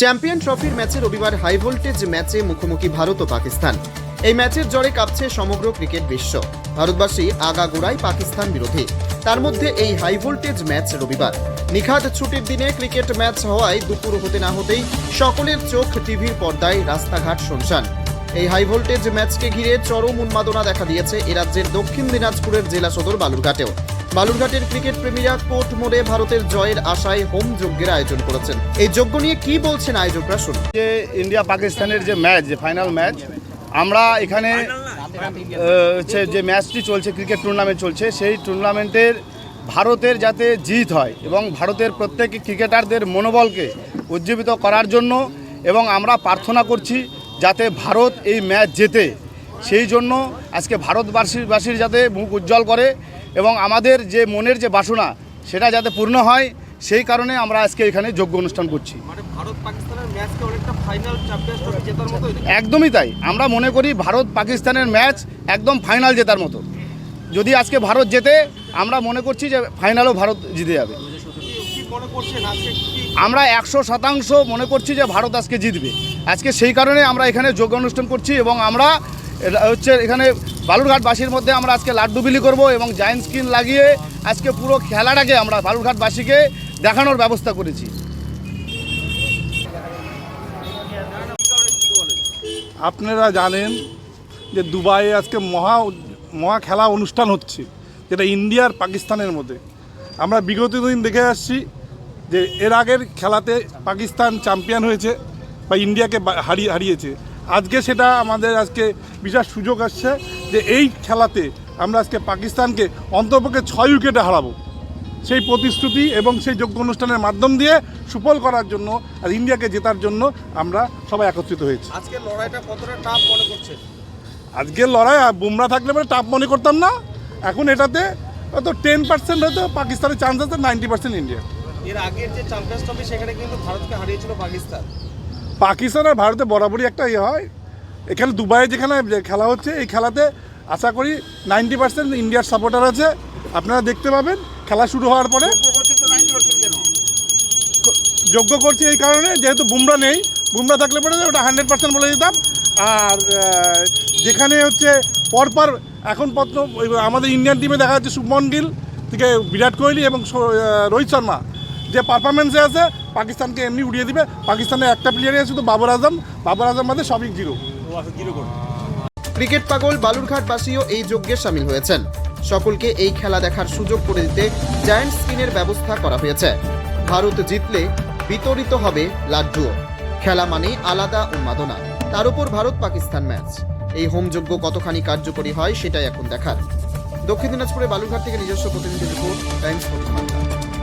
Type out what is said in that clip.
Champion ট্রফির ম্যাচে রবিবার হাই ভোল্টেজ ম্যাচে মুখোমুখি ভারত ও পাকিস্তান। এই ম্যাচের জ্বরে কাঁপছে সমগ্র ক্রিকেট বিশ্ব। ভারতবাসী আগাগোড়ায় পাকিস্তান বিরোধী। তার মধ্যে এই হাই ভোল্টেজ ম্যাচ রবিবার। নিখাদ ছুটির দিনে ক্রিকেট ম্যাচ হওয়ায় দুপুর হতে না হতেই সকলের চোখ টিভির পর্দায় রাস্তাঘাট শুনশান। এই হাই ভোল্টেজ ম্যাচকে ঘিরে চরম উন্মাদনা দেখা দিয়েছে এ রাজ্যের দক্ষিণ দিনাজপুরের জেলা সদর বালুরঘাটেও। বালুরঘাটের ক্রিকেট প্রেমীরা কোর্ট মোড়ে ভারতের জয়ের আশায় হোম যজ্ঞের আয়োজন করেছেন। এই যজ্ঞ নিয়ে কি বলছেন আয়োজকরা, শুনুন। যে ইন্ডিয়া পাকিস্তানের যে ম্যাচ, যে ফাইনাল ম্যাচ, আমরা এখানে হচ্ছে যে ম্যাচটি চলছে, ক্রিকেট টুর্নামেন্ট চলছে, সেই টুর্নামেন্টের ভারতের যাতে জিত হয় এবং ভারতের প্রত্যেক ক্রিকেটারদের মনোবলকে উজ্জীবিত করার জন্য এবং আমরা প্রার্থনা করছি যাতে ভারত এই ম্যাচ জেতে। সেই জন্য আজকে ভারতবাসীর বাসীর যাতে মুখ উজ্জ্বল করে এবং আমাদের যে মনের যে বাসনা সেটা যাতে পূর্ণ হয় সেই কারণে আমরা আজকে এখানে যোগ্য অনুষ্ঠান করছি। মানে একদমই তাই। আমরা মনে করি ভারত পাকিস্তানের ম্যাচ একদম ফাইনাল জেতার মতো। যদি আজকে ভারত জেতে আমরা মনে করছি যে ফাইনালও ভারত জিতে যাবে। আমরা একশো শতাংশ মনে করছি যে ভারত আজকে জিতবে। আজকে সেই কারণে আমরা এখানে যোগ অনুষ্ঠান করছি এবং আমরা হচ্ছে এখানে বালুরঘাটবাসীর মধ্যে আমরা আজকে লাড্ডু বিলি করব এবং জায়েন্ট স্ক্রিন লাগিয়ে আজকে পুরো খেলাটাকে আমরা বালুরঘাটবাসীকে দেখানোর ব্যবস্থা করেছি। আপনারা জানেন যে দুবাইয়ে আজকে মহা মহা খেলা অনুষ্ঠান হচ্ছে, যেটা ইন্ডিয়ার পাকিস্তানের মধ্যে। আমরা বিগত দিন দেখে আসছি যে এর আগের খেলাতে পাকিস্তান চ্যাম্পিয়ন হয়েছে বা ইন্ডিয়াকে হারিয়ে, হারিয়েছে। আজকে সেটা আমাদের আজকে বিশাল সুযোগ আসছে যে এই খেলাতে আমরা আজকে পাকিস্তানকে অন্তপক্ষে ছয় উইকেটে হারাবো। সেই প্রতিশ্রুতি এবং সেই যোগ্য অনুষ্ঠানের মাধ্যম দিয়ে সুফল করার জন্য আর ইন্ডিয়াকে জেতার জন্য আমরা সবাই একত্রিত হয়েছি। আজকের লড়াইটা কতটা টাফ মনে করছে? আজকের লড়াই বুমরা থাকলে পরে টাফ মনে করতাম না। এখন এটাতে হয়তো টেন পার্সেন্ট হয়তো পাকিস্তানের চান্স আছে নাইনটি পার্সেন্ট ইন্ডিয়া এর আগের যে চ্যাম্পিয়ন্স ট্রফি সেখানে কিন্তু ভারতকে হারিয়েছিল পাকিস্তান। পাকিস্তান আর ভারতে বরাবরই একটা ইয়ে হয়। এখানে দুবাইয়ে যেখানে খেলা হচ্ছে, এই খেলাতে আশা করি নাইনটি পার্সেন্ট ইন্ডিয়ার সাপোর্টার আছে। আপনারা দেখতে পাবেন, খেলা শুরু হওয়ার পরে। যোগ্য করছি এই কারণে, যেহেতু বুমরা নেই, বুমরা থাকলে পরে ওটা হান্ড্রেড পার্সেন্ট বলে দিতাম। আর যেখানে হচ্ছে পরপর এখন পত্র আমাদের ইন্ডিয়ান টিমে দেখা যাচ্ছে শুভমন গিল থেকে বিরাট কোহলি এবং রোহিত শর্মা। যে পারফরমেন্সে আছে, পাকিস্তানকে এমনি উড়িয়ে দিবে। পাকিস্তানের একটা প্লেয়ারই আছে শুধু বাবর আজম। বাবর আজম বাদে সবই জিরো। ক্রিকেট পাগল বালুরঘাটবাসীও এই যজ্ঞে সামিল হয়েছেন। সকলকে এই খেলা দেখার সুযোগ করে দিতে জায়ান্ট স্ক্রিনের ব্যবস্থা করা হয়েছে। ভারত জিতলে বিতরিত হবে লাড্ডুও। খেলা মানে আলাদা উন্মাদনা। তার উপর ভারত পাকিস্তান ম্যাচ। এই হোমযজ্ঞ কতখানি কার্যকরী হয় সেটাই এখন দেখার। দক্ষিণ দিনাজপুরে বালুরঘাট থেকে নিজস্ব প্রতিনিধি report Times Bangla